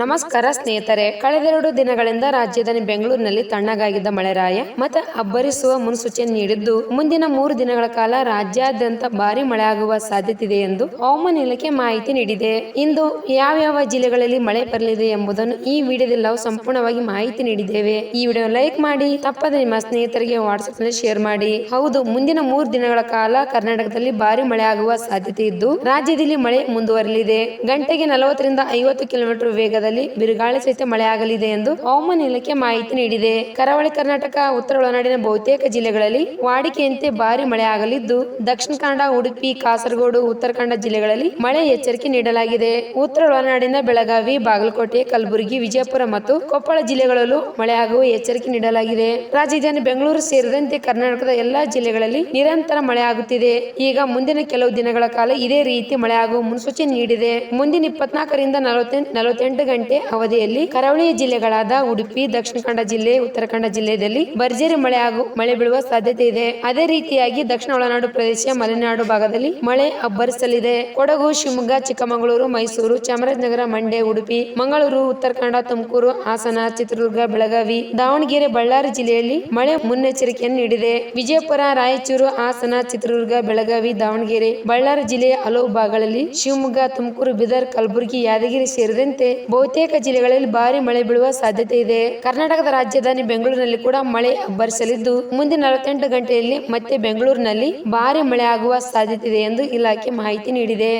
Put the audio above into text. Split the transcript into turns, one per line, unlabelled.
ನಮಸ್ಕಾರ ಸ್ನೇಹಿತರೆ. ಕಳೆದೆರಡು ದಿನಗಳಿಂದ ರಾಜ್ಯದಲ್ಲಿ ಬೆಂಗಳೂರಿನಲ್ಲಿ ತಣ್ಣಗಾಗಿದ್ದ ಮಳೆರಾಯ ಮತ್ತೆ ಅಬ್ಬರಿಸುವ ಮುನ್ಸೂಚನೆ ನೀಡಿದ್ದು, ಮುಂದಿನ ಮೂರು ದಿನಗಳ ಕಾಲ ರಾಜ್ಯಾದ್ಯಂತ ಭಾರಿ ಮಳೆಯಾಗುವ ಸಾಧ್ಯತೆ ಇದೆ ಎಂದು ಹವಾಮಾನ ಇಲಾಖೆ ಮಾಹಿತಿ ನೀಡಿದೆ. ಇಂದು ಯಾವ್ಯಾವ ಜಿಲ್ಲೆಗಳಲ್ಲಿ ಮಳೆ ಬರಲಿದೆ ಎಂಬುದನ್ನು ಈ ವಿಡಿಯೋದಲ್ಲಿ ನಾವು ಸಂಪೂರ್ಣವಾಗಿ ಮಾಹಿತಿ ನೀಡಿದ್ದೇವೆ. ಈ ವಿಡಿಯೋ ಲೈಕ್ ಮಾಡಿ, ತಪ್ಪದೆ ನಿಮ್ಮ ಸ್ನೇಹಿತರಿಗೆ ವಾಟ್ಸ್ಆಪ್ನಲ್ಲಿ ಶೇರ್ ಮಾಡಿ. ಹೌದು, ಮುಂದಿನ ಮೂರು ದಿನಗಳ ಕಾಲ ಕರ್ನಾಟಕದಲ್ಲಿ ಭಾರಿ ಮಳೆ ಆಗುವ ಸಾಧ್ಯತೆ ಇದ್ದು, ರಾಜ್ಯದಲ್ಲಿ ಮಳೆ ಮುಂದುವರಲಿದೆ ಗಂಟೆಗೆ ನಲವತ್ತರಿಂದ ಐವತ್ತು ಕಿಲೋಮೀಟರ್ ವೇಗದಲ್ಲಿ ಬಿರುಗಾಳಿ ಸಹಿತ ಮಳೆಯಾಗಲಿದೆ ಎಂದು ಹವಾಮಾನ ಇಲಾಖೆ ಮಾಹಿತಿ ನೀಡಿದೆ. ಕರಾವಳಿ ಕರ್ನಾಟಕ, ಉತ್ತರ ಒಳನಾಡಿನ ಬಹುತೇಕ ಜಿಲ್ಲೆಗಳಲ್ಲಿ ವಾಡಿಕೆಯಂತೆ ಭಾರಿ ಮಳೆಯಾಗಲಿದ್ದು, ದಕ್ಷಿಣ ಕನ್ನಡ, ಉಡುಪಿ, ಕಾಸರಗೋಡು ಉತ್ತರ ಕನ್ನಡ ಜಿಲ್ಲೆಗಳಲ್ಲಿ ಮಳೆ ಎಚ್ಚರಿಕೆ ನೀಡಲಾಗಿದೆ. ಉತ್ತರ ಒಳನಾಡಿನ ಬೆಳಗಾವಿ, ಬಾಗಲಕೋಟೆ, ಕಲಬುರಗಿ, ವಿಜಯಪುರ ಮತ್ತು ಕೊಪ್ಪಳ ಜಿಲ್ಲೆಗಳಲ್ಲೂ ಮಳೆಯಾಗುವ ಎಚ್ಚರಿಕೆ ನೀಡಲಾಗಿದೆ. ರಾಜಧಾನಿ ಬೆಂಗಳೂರು ಸೇರಿದಂತೆ ಕರ್ನಾಟಕದ ಎಲ್ಲಾ ಜಿಲ್ಲೆಗಳಲ್ಲಿ ನಿರಂತರ ಮಳೆಯಾಗುತ್ತಿದೆ. ಈಗ ಮುಂದಿನ ಕೆಲವು ದಿನಗಳ ಕಾಲ ಇದೇ ರೀತಿ ಮಳೆಯಾಗುವ ಮುನ್ಸೂಚನೆ ನೀಡಿದೆ. ಮುಂದಿನ ಇಪ್ಪತ್ನಾಲ್ಕರಿಂದ ನಲವತ್ತೆಂಟು ನಲವತ್ತೆಂಟು ಗಂಟೆ ಅವಧಿಯಲ್ಲಿ ಕರಾವಳಿ ಜಿಲ್ಲೆಗಳಾದ ಉಡುಪಿ, ದಕ್ಷಿಣ ಕನ್ನಡ ಜಿಲ್ಲೆ, ಉತ್ತರ ಕನ್ನಡ ಜಿಲ್ಲೆಯಲ್ಲಿ ಭರ್ಜರಿ ಮಳೆ ಹಾಗೂ ಮಳೆ ಬೀಳುವ ಸಾಧ್ಯತೆ ಇದೆ. ಅದೇ ರೀತಿಯಾಗಿ ದಕ್ಷಿಣ ಒಳನಾಡು ಪ್ರದೇಶ, ಮಲೆನಾಡು ಭಾಗದಲ್ಲಿ ಮಳೆ ಅಬ್ಬರಿಸಲಿದೆ. ಕೊಡಗು, ಶಿವಮೊಗ್ಗ, ಚಿಕ್ಕಮಗಳೂರು, ಮೈಸೂರು, ಚಾಮರಾಜನಗರ, ಮಂಡ್ಯ, ಉಡುಪಿ, ಮಂಗಳೂರು, ಉತ್ತರ ಕನ್ನಡ, ತುಮಕೂರು, ಹಾಸನ, ಚಿತ್ರದುರ್ಗ, ಬೆಳಗಾವಿ, ದಾವಣಗೆರೆ, ಬಳ್ಳಾರಿ ಜಿಲ್ಲೆಯಲ್ಲಿ ಮಳೆ ಮುನ್ನೆಚ್ಚರಿಕೆಯನ್ನು ನೀಡಿದೆ. ವಿಜಯಪುರ, ರಾಯಚೂರು, ಹಾಸನ, ಚಿತ್ರದುರ್ಗ, ಬೆಳಗಾವಿ, ದಾವಣಗೆರೆ, ಬಳ್ಳಾರಿ ಜಿಲ್ಲೆಯ ಹಲವು ಭಾಗಗಳಲ್ಲಿ ಶಿವಮೊಗ್ಗ, ತುಮಕೂರು, ಬೀದರ್, ಕಲಬುರಗಿ, ಯಾದಗಿರಿ ಸೇರಿದಂತೆ ಬಹುತೇಕ ಜಿಲ್ಲೆಗಳಲ್ಲಿ ಭಾರಿ ಮಳೆ ಬೀಳುವ ಸಾಧ್ಯತೆ ಇದೆ. ಕರ್ನಾಟಕದ ರಾಜಧಾನಿ ಬೆಂಗಳೂರಿನಲ್ಲಿ ಕೂಡ ಮಳೆ ಅಬ್ಬರಿಸಲಿದ್ದು, ಮುಂದಿನ ನಲವತ್ತೆಂಟು ಗಂಟೆಯಲ್ಲಿ ಮತ್ತೆ ಬೆಂಗಳೂರಿನಲ್ಲಿ ಭಾರಿ ಮಳೆ ಆಗುವ ಸಾಧ್ಯತೆ ಇದೆ ಎಂದು ಇಲಾಖೆ ಮಾಹಿತಿ ನೀಡಿದೆ.